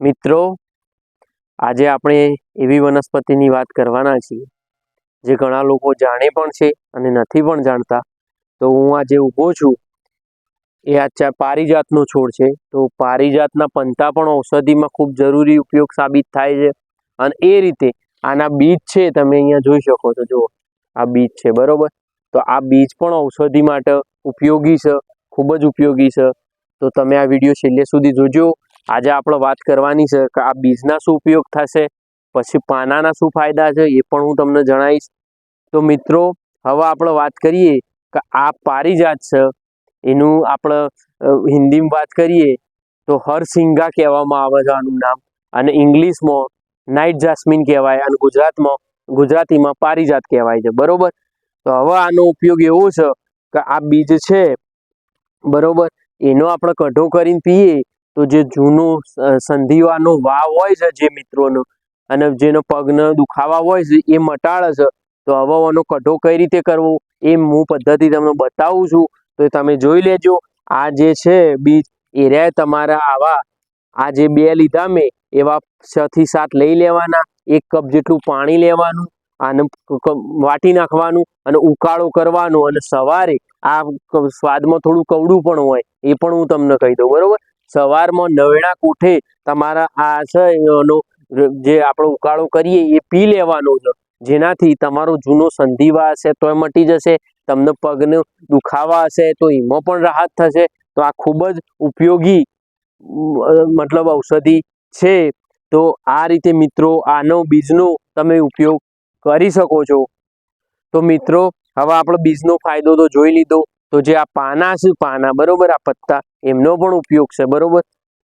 મિત્રો, આજે આપણે એવી વનસ્પતિની વાત કરવાના છીએ, જે ઘણા લોકો જાણે પણ છે અને નથી પણ જાણતા. તો હું આજે ઊભો છું. એ આ પારિજાતનો છોડ છે. તો પારિજાતના પંતા પણ ઔષધિમાં ખૂબ જરૂરી ઉપયોગ સાબિત થાય છે. અને એ રીતે આના બીજ છે, તમે અહીંયા જોઈ શકો છો. જુઓ, આ બીજ છે, બરાબર? તો આ બીજ પણ ઔષધિ માટે ઉપયોગી છે, ખૂબ જ ઉપયોગી છે. તો તમે આ વીડિયો છેલ્લે સુધી જોજો. આજે આપણે વાત કરવાની છે કે આ બીજના શું ઉપયોગ થશે, પછી પાનાના શું ફાયદા છે, એ પણ હું તમને જણાવીશ. તો મિત્રો, હવે આપણે વાત કરીએ કે આ પારિજાત છે, એનું આપણે હિન્દીમાં વાત કરીએ તો હરસિંગા કહેવામાં આવે છે આનું નામ અને ઇંગ્લિશમાં નાઇટ જાસ્મિન કહેવાય અને ગુજરાતમાં, ગુજરાતીમાં પારિજાત કહેવાય છે. બરોબર? તો હવે આનો ઉપયોગ એવો છે કે આ બીજ છે, બરોબર? એનો આપણે કઢો કરીને પીએ તો જે જૂનો સંધિવાનો વાવ હોય છે જે મિત્રોનો અને જેનો પગનો દુખાવા હોય છે, એ મટાડે છે, તો હવે કઢો કઈ રીતે કરવો એ હું પદ્ધતિ તમને બતાવું છું. તો તમે જોઈ લેજો, આ જે છે બીજ, એ રહે તમારા આવા, આ જે બે લીધા મેં, એવા છ થી સાત લઈ લેવાના, એક કપ જેટલું પાણી લેવાનું, આને વાટી નાખવાનું અને ઉકાળો કરવાનો અને સવારે આ સ્વાદમાં થોડું કવડું પણ હોય, એ પણ હું તમને કહી દઉં, બરોબર? સવારમાં નવેણા કોઠે તમારા આ છે જે આપણે ઉકાળો કરીએ એ પી લેવાનો છે જેનાથી તમારો જૂનો સંધિવા હશે તોય મટી જશે, તમને પગનો દુખાવા હશે તો એમાં પણ રાહત થશે. તો આ ખૂબ જ ઉપયોગી મતલબ ઔષધિ છે. તો આ રીતે મિત્રો આનો બીજનો તમે ઉપયોગ કરી શકો છો. તો મિત્રો, હવે આપણો બીજનો ફાયદો તો જોઈ લીધો. તો જે આ પાના છે, પાના બરોબર, આ પત્તા એમનો પણ ઉપયોગ છે, બરોબર?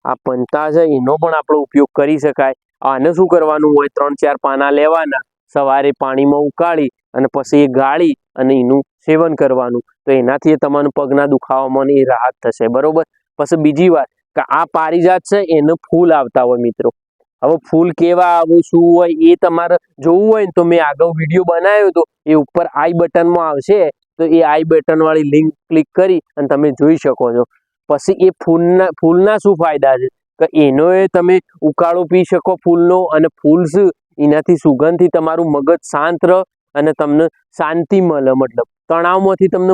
આ પંતા છે, એનો પણ આપણો ઉપયોગ કરી શકાય. આને શું કરવાનું હોય? ત્રણ, ચાર પાના લેવાના, સવારે પાણીમાં ઉકાળી અને પછી એ ગાળી અને એનું સેવન કરવાનું. તો એનાથી તમારું પગના દુખાવામાં એ રાહત થશે, બરોબર? પછી બીજી વાત, કે આ પારિજાત છે, એને ફૂલ આવતા હોય મિત્રો. હવે ફૂલ કેવા આવું, શું હોય, એ તમારે જોવું હોય ને તો મેં આગળ વીડિયો બનાવ્યો હતો એ ઉપર આઈ બટનમાં આવશે. તો એ આઈ બટનવાળી લિંક ક્લિક કરી અને તમે જોઈ શકો છો. પછી એ ફૂલના ફૂલના શું ફાયદા છે? કે એનો એ તમે ઉકાળો પી શકો ફૂલનો અને ફૂલ એનાથી સુગંધથી તમારું મગજ શાંત રહે અને તમને શાંતિ મળે. મતલબ તણાવમાંથી તમને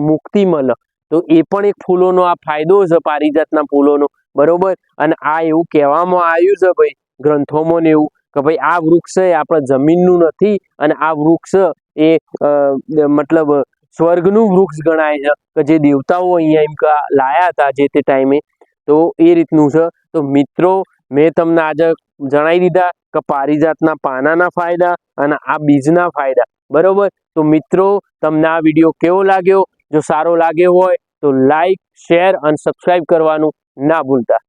મુક્તિ મળે. તો એ પણ એક ફૂલોનો આ ફાયદો છે, પારિજાતના ફૂલોનો. બરોબર? અને આ એવું કહેવામાં આવ્યું છે ભાઈ, ગ્રંથોમાં ને એવું, કે ભાઈ આ વૃક્ષ એ આપણા જમીનનું નથી અને આ વૃક્ષ એ મતલબ સ્વર્ગનું વૃક્ષ ગણાય છે, કે જે દેવતાઓ અહીંયા એમ લાયા હતા જે તે ટાઈમે, તો એ રીતનું છે. તો મિત્રો, મેં તમને આજે જણાવી દીધા કે પારિજાતના પાનાના ફાયદા અને આ બીજના ફાયદા. બરોબર? તો મિત્રો, તમને આ વીડિયો કેવો લાગ્યો? જો સારો લાગ્યો હોય, તો લાઈક, શેર અને સબસ્ક્રાઈબ કરવાનું ના ભૂલતા.